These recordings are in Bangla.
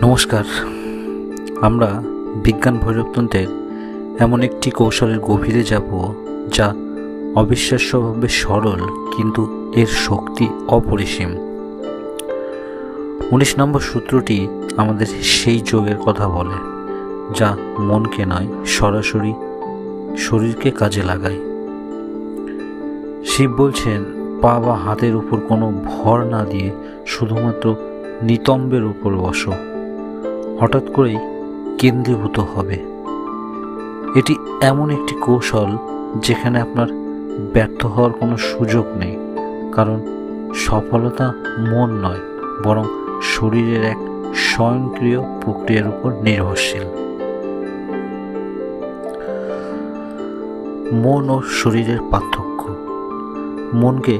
নমস্কার। আমরা বিজ্ঞান ভৈরবতন্ত্রের এমন একটি কৌশলের গভীরে যাব যা অবিশ্বাস্যভাবে সরল কিন্তু এর শক্তি অপরিসীম। উনিশ নম্বর সূত্রটি আমাদের সেই যোগের কথা বলে, যা মনকে নয়, সরাসরি শরীরকে কাজে লাগায়। শিব বলছেন, পা বা হাতের উপর কোনো ভর না দিয়ে শুধুমাত্র নিতম্বের উপর বসো। হঠাৎ করেই কেন্দ্রীভূত হবে। এটি এমন একটি কৌশল যেখানে আপনার ব্যর্থ হওয়ার কোনো সুযোগ নেই, কারণ সফলতা মন নয়, বরং শরীরের এক স্বয়ংক্রিয় প্রক্রিয়ার উপর নির্ভরশীল। মন ও শরীরের পার্থক্য। মনকে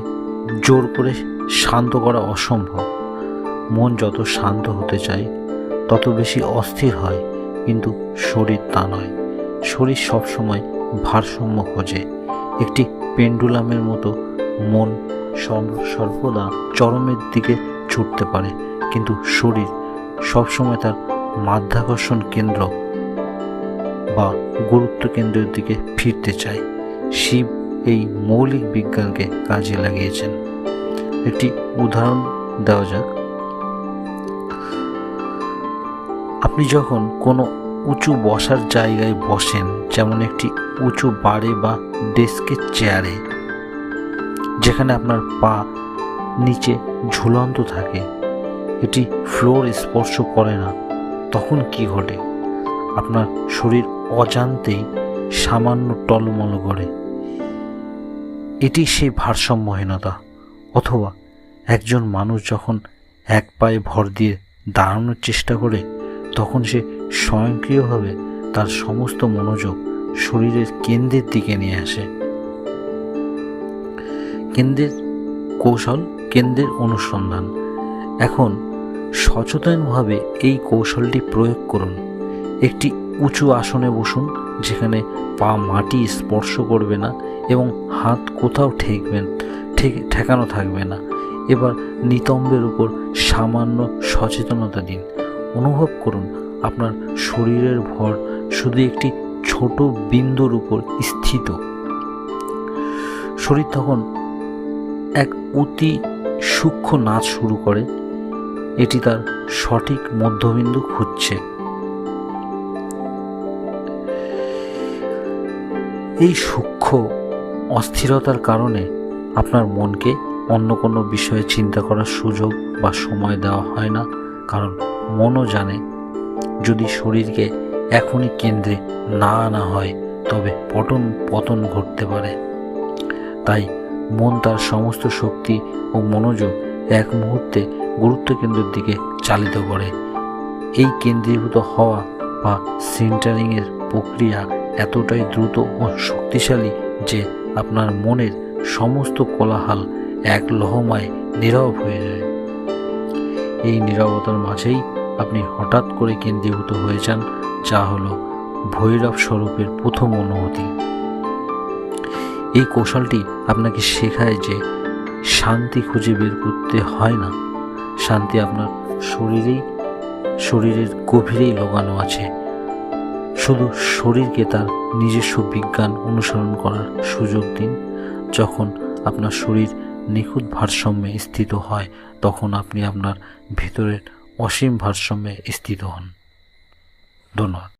জোর করে শান্ত করা অসম্ভব। মন যত শান্ত হতে চায় তত বেশি অস্থির হয়, কিন্তু শরীর তা নয়। শরীর সবসময় ভারসাম্য খোঁজে। একটি পেন্ডুলামের মতো মন সর্বদা চরমের দিকে ছুটতে পারে, কিন্তু শরীর সবসময় তার মাধ্যাকর্ষণ কেন্দ্র বা গুরুত্ব কেন্দ্রের দিকে ফিরতে চায়। শিব এই মৌলিক বিজ্ঞানকে কাজে লাগিয়েছেন। একটি উদাহরণ দেওয়া যাক। আপনি যখন কোনো উঁচু বসার জায়গায় বসেন, যেমন একটি উঁচু বারে বা ডেস্কের চেয়ারে, যেখানে আপনার পা নিচে ঝুলন্ত থাকে, এটি ফ্লোর স্পর্শ করে না, তখন কি ঘটে? আপনার শরীর অজান্তেই সামান্য টলমল করে। এটি সেই ভারসাম্যহীনতা, অথবা একজন মানুষ যখন এক পায়ে ভর দিয়ে দাঁড়ানোর চেষ্টা করে তখন সে স্বয়ংক্রিয়ভাবে তার সমস্ত মনোযোগ শরীরের কেন্দ্রের দিকে নিয়ে আসে। কেন্দ্রের কৌশল, কেন্দ্রের অনুসন্ধান। এখন সচেতনভাবে এই কৌশলটি প্রয়োগ করুন। একটি উঁচু আসনে বসুন, যেখানে পা মাটি স্পর্শ করবে না এবং হাত কোথাও ঠেকবেন, ঠেকে, ঠেকানো থাকবে না। এবার নিতম্বের উপর সামান্য সচেতনতা দিন। অনুভব করুন, আপনার শরীরের ভর শুধু একটি ছোট বিন্দুর উপর স্থিত। শরীর তখন এক অতি সূক্ষ্ম নাচ শুরু করে, এটি তার সঠিক মধ্যবিন্দু খুঁজছে। এই সূক্ষ্ম অস্থিরতার কারণে আপনার মনকে অন্য কোনো বিষয়ে চিন্তা করার সুযোগ বা সময় দেওয়া হয় না, কারণ মনও জানে। যদি শরীরকে এখনই কেন্দ্রে না আনা হয়, তবে পটন পতন ঘটতে পারে। তাই মন তার সমস্ত শক্তি ও মনোযোগ এক মুহূর্তে গুরুত্ব কেন্দ্রের দিকে চালিত করে। এই কেন্দ্রীভূত হওয়া বা সেন্টারিংয়ের প্রক্রিয়া এতটাই দ্রুত ও শক্তিশালী যে আপনার মনের সমস্ত কোলাহাল এক লহমায় নীরব হয়ে যায়। এই নীরবতার মাঝেই আপনি হঠাৎ করে কেন্দ্রীভূত হয়ে যান, যা হলো ভৈরব স্বরূপের প্রথম অনুভূতি। এই কৌশলটি আপনাকে শেখায় যে শান্তি খুঁজে বের করতে হয় না। শান্তি আপনার শরীরেই, শরীরের গভীরেই লাগানো আছে। শুধু শরীরকে তার নিজস্ব বিজ্ঞান অনুসরণ করার সুযোগ দিন, যখন আপনার শরীর নিখুঁত ভারসাম্যে স্থিত হয় তখন আপনি আপনার ভিতরের অসীম ভারসাম্যে স্থিত হন। ধন্যবাদ।